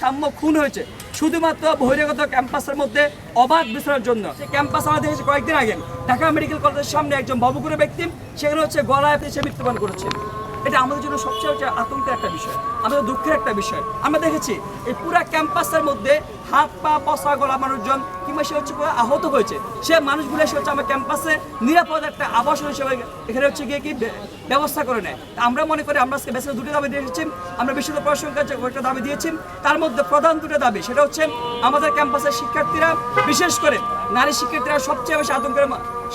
সাম্য খুন হয়েছে। শুধুমাত্র বহিরাগত ক্যাম্পাসের মধ্যে অবাধ বিচারের জন্য। সেই ক্যাম্পাস আমাদের এসে কয়েকদিন আগে ঢাকা মেডিকেল কলেজের সামনে একজন বাবুকুরে ব্যক্তি, সেখানে হচ্ছে গলায় সে মৃত্যুবরণ করেছে। এটা আমাদের জন্য সবচেয়ে আতঙ্কের একটা বিষয়, আমাদের দুঃখের একটা বিষয়। আমরা দেখেছি, এই পুরা ক্যাম্পাসের মধ্যে হাত পা, পশা, গলা মানুষজন, কিংবা সে হচ্ছে আহত হয়েছে। সে মানুষগুলো এসে হচ্ছে আমার ক্যাম্পাসে নিরাপদ একটা আবাসন হিসেবে এখানে হচ্ছে গিয়ে কি ব্যবস্থা করে নেয়। আমরা মনে করি আমরা আজকে বেশি দুটি দাবি দিয়েছি আমরা বিশুদ্ধ পড়াশোনার কাছে কয়েকটা দাবি দিয়েছি, তার মধ্যে প্রধান দুটো দাবি, সেটা হচ্ছে আমাদের ক্যাম্পাসের শিক্ষার্থীরা, বিশেষ করে নারী শিক্ষার্থীরা সবচেয়ে বেশি আতঙ্কের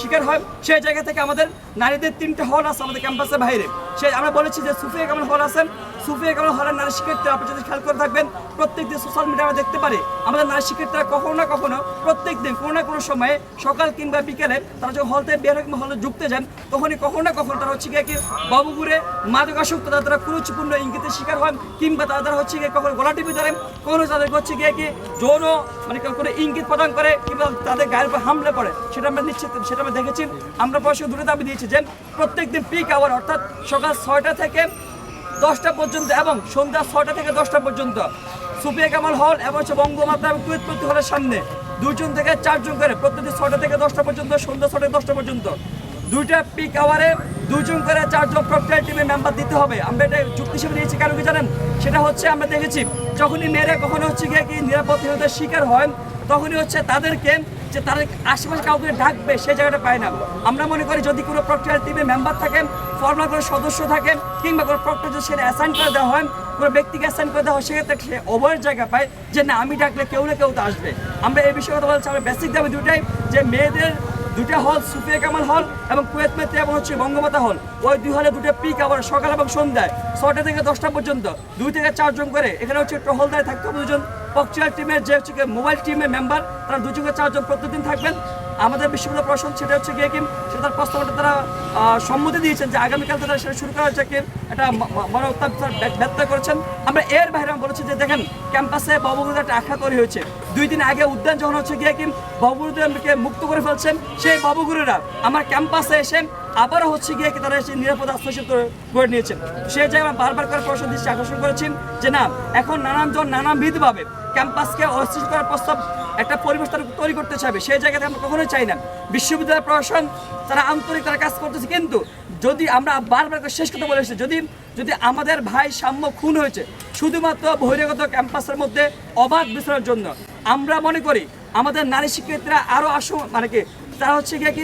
শিকার হয় সেই জায়গা থেকে আমাদের নারীদের তিনটে হল আছে আমাদের ক্যাম্পাসের বাইরে। সে আমরা বলেছি যে সুফিয়া কামাল হল আছেন। সুফিয়া কামাল হলের নারী শিক্ষার্থীরা আপনি যদি খেয়াল করে থাকবেন, প্রত্যেক দিন সোশ্যাল মিডিয়া দেখতে পারি। আমাদের নারী শিক্ষার্থীরা কখনো না কখনো প্রত্যেক দিন কোনো না কোনো সময়ে সকাল কিংবা বিকেলে তারা যখন হল থেকে বের হয়ে কিংবা হলে যুক্তে যান, তখনই কখনো না কখনো তারা হচ্ছে গিয়ে কি বাবুগুড়ে মাদকাসক্ত তারা কুরুচিপূর্ণ ইঙ্গিতের শিকার হন কিংবা তারা হচ্ছে গিয়ে কখনো গলা টিপে ধরেন, কখনো তাদেরকে হচ্ছে গিয়ে কি যৌন মানে কোনো ইঙ্গিত প্রদান করে, কিংবা তাদের গায়ের উপর হামলা পড়ে সেটা আমরা নিশ্চিত সেটা আমরা দেখেছি, আমরা পয়সা দূরে দাবি দিয়েছি যে প্রত্যেকদিন পিক আওয়ার অর্থাৎ সকাল ছয়টা থেকে দশটা পর্যন্ত এবং সন্ধ্যা ছয়টা থেকে দশটা পর্যন্ত। সুফিয়া কামাল হল এবং হচ্ছে বঙ্গমাতা এবং কুয়েতপতি হলের সামনে। দুজন থেকে চারজন করে প্রত্যেকদিন ছয়টা থেকে দশটা পর্যন্ত, সন্ধ্যা ছটা দশটা পর্যন্ত। দুইটা পিক আওয়ারে দুজন করে চারজন প্রক্রিয়া টিমের মেম্বার দিতে হবে। আমরা এটা যুক্তি হিসেবে নিয়েছি, কারণ কি জানেন? সেটা হচ্ছে আমরা দেখেছি, যখনই মেয়েরা কখনো হচ্ছে গিয়ে কি নিরাপত্তাহীনতার শিকার হয় তখনই হচ্ছে তাদেরকে যে তাদের আশেপাশে কাউকে ডাকবে সেই জায়গাটা পায় না। আমরা মনে করি যদি কোনো প্রক্রিয়া টিমের মেম্বার থাকেন ফর্মাল কোনো সদস্য থাকেন, কিংবা কোনো প্রক্রিয়া যদি সেটা অ্যাসাইন করে দেওয়া হয়, কোনো ব্যক্তিকে অ্যাসাইন করে দেওয়া হয়, সেক্ষেত্রে সে অভয়ের জায়গা পায় যে না, আমি ডাকলে কেউ না কেউ তো আসবে। আমরা এই বিষয়ে কথা বলছি, আমরা বেসিক দাবি দুটাই, যে মেয়েদের দুটা হল সুফিয়া কামাল হল এবং কুয়েত মেত্রী এবং হচ্ছে বঙ্গমাতা হল ওই দুই হলে দুটো পিক আবার সকাল এবং সন্ধ্যায় ছটা থেকে দশটা পর্যন্ত, দুই থেকে চারজন করে, এখানে হচ্ছে টহলদারে থাকতে হবে দুজন। পকচার টিমের যে হচ্ছে মোবাইল টিমের মেম্বার, তারা দুজন থেকে চারজন প্রতিদিন থাকবেন। আমাদের বিশ্ববিদ্যালয় প্রশাসন সেটা হচ্ছে গিয়ে কি, সেটা তার প্রস্তাবটা তারা সম্মতি দিয়েছেন যে আগামীকাল তারা সেটা শুরু করা হচ্ছে কি একটা বড় ব্যর্থ করেছেন। আমরা এর বাইরে বলেছি যে দেখেন, ক্যাম্পাসে বাবুগুরুদের একটা আখড়া তৈরি হয়েছে। দুই দিন আগে উদ্যান যখন হচ্ছে গিয়ে কি বাবুগুরুদেরকে মুক্ত করে ফেলছেন, সেই বাবুগুরুরা আমার ক্যাম্পাসে এসে আবারও হচ্ছে গিয়ে তারা এসে নিরাপদ আশ্বাসন করে নিয়েছেন। সেই জায়গায় বারবার করে প্রশাসন দৃষ্টি আকর্ষণ করেছেন যে না, এখন নানানজন নানাবিধভাবে ক্যাম্পাসকে অস্থির করার প্রস্তাব একটা পরিবেশ তারা তৈরি করতে চাইবে। সেই জায়গাতে আমরা কখনোই চাই না। বিশ্ববিদ্যালয় প্রশাসন তারা আন্তরিক তারা কাজ করতেছে, কিন্তু যদি আমরা বারবার শেষ কথা বলে এসেছি, যদি যদি আমাদের ভাই সাম্য খুন হয়েছে, শুধুমাত্র বহিরাগত ক্যাম্পাসের মধ্যে অবাধ বিচরণের জন্য, আমরা মনে করি আমাদের নারী শিক্ষার্থীরা আরও আসো মানে কি, তারা হচ্ছে গিয়ে কি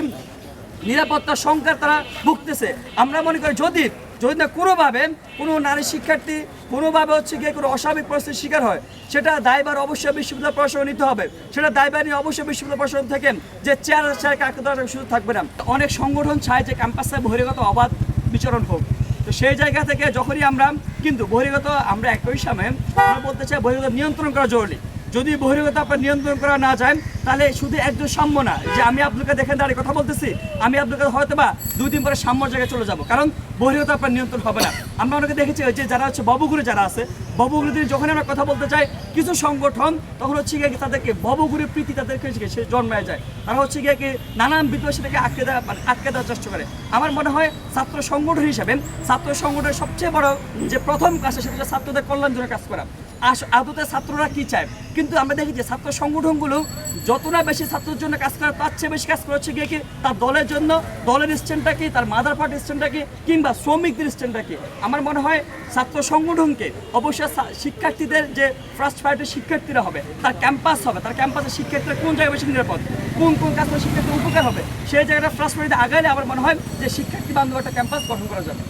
নিরাপত্তা সংখ্যার তারা ভুগতেছে। আমরা মনে করি যদি যদি না কোনোভাবে কোনো নারী শিক্ষার্থী কোনোভাবে হচ্ছে গিয়ে কোনো অস্বাভাবিক পরিস্থিতির শিকার হয়, সেটা দায়বার অবশ্যই বিশ্ববিদ্যালয় প্রশাসন নিতে হবে। সেটা দায়বার নিয়ে অবশ্যই বিশ্ববিদ্যালয় প্রশাসন থেকে যে চেয়ার চেয়ারকে দেওয়ার সুযোগ থাকবে না। অনেক সংগঠন চায় যে ক্যাম্পাসে বহিরাগত অবাধ বিচরণ হোক। তো সেই জায়গা থেকে যখনই আমরা, কিন্তু বহিরাগত আমরা একই সময় আমরা বলতে চাই বহিরাগত নিয়ন্ত্রণ করা জরুরি। যদি বহিরাগত আপনার নিয়ন্ত্রণ করা না যায় তাহলে শুধু একজন সাম্য না, যে আমি আপনাকে দেখেন দাঁড়িয়ে কথা বলতেছি, আমি আপনাকে হয়তো বা দুই দিন পরে সাম্যর জায়গায় চলে যাব। কারণ বহিরাগত আপনার নিয়ন্ত্রণ হবে না। আমরা অনেকে দেখেছি যে যারা হচ্ছে বাবুগুরু যারা আছে, বাবুগুরু দিয়ে যখন আমরা কথা বলতে চাই কিছু সংগঠন তখন হচ্ছে গিয়ে তাদেরকে বাবুগুরুর প্রীতি তাদেরকে সে জন্মায় যায়। তারা হচ্ছে গিয়ে কি নানান বিধ সেটাকে আটকে দেওয়া মানে আটকে দেওয়ার চেষ্টা করে। আমার মনে হয় ছাত্র সংগঠন হিসাবে, ছাত্র সংগঠনের সবচেয়ে বড় যে প্রথম কাজ সেটা হচ্ছে ছাত্রদের কল্যাণ জন্য কাজ করা। আদতে ছাত্ররা কি চায়? কিন্তু আমরা দেখি যে ছাত্র সংগঠনগুলো যত না বেশি ছাত্রের জন্য কাজ করে, তার চেয়ে বেশি কাজ করে হচ্ছে গিয়ে কি? তার দলের জন্য, দলের স্ট্যান্ডটা কি? তার মাদার পার্টির স্ট্যান্ডটা কি? কিংবা শ্রমিকদের স্ট্যান্ডটা কি? আমার মনে হয় ছাত্র সংগঠনকে অবশ্যই শিক্ষার্থীদের যে ফার্স্ট প্রায়োরিটি শিক্ষার্থীরা হবে, তার ক্যাম্পাস হবে। তার ক্যাম্পাসের শিক্ষার্থীরা কোন জায়গায় বেশি নিরাপদ? কোন কোন কাজ করে শিক্ষার্থীর উপকার হবে? সেই জায়গাটা ফার্স্ট প্রায়োরিটি আগাইলে আমার মনে হয় যে শিক্ষার্থী বান্ধব একটা ক্যাম্পাস গঠন করা যাবে।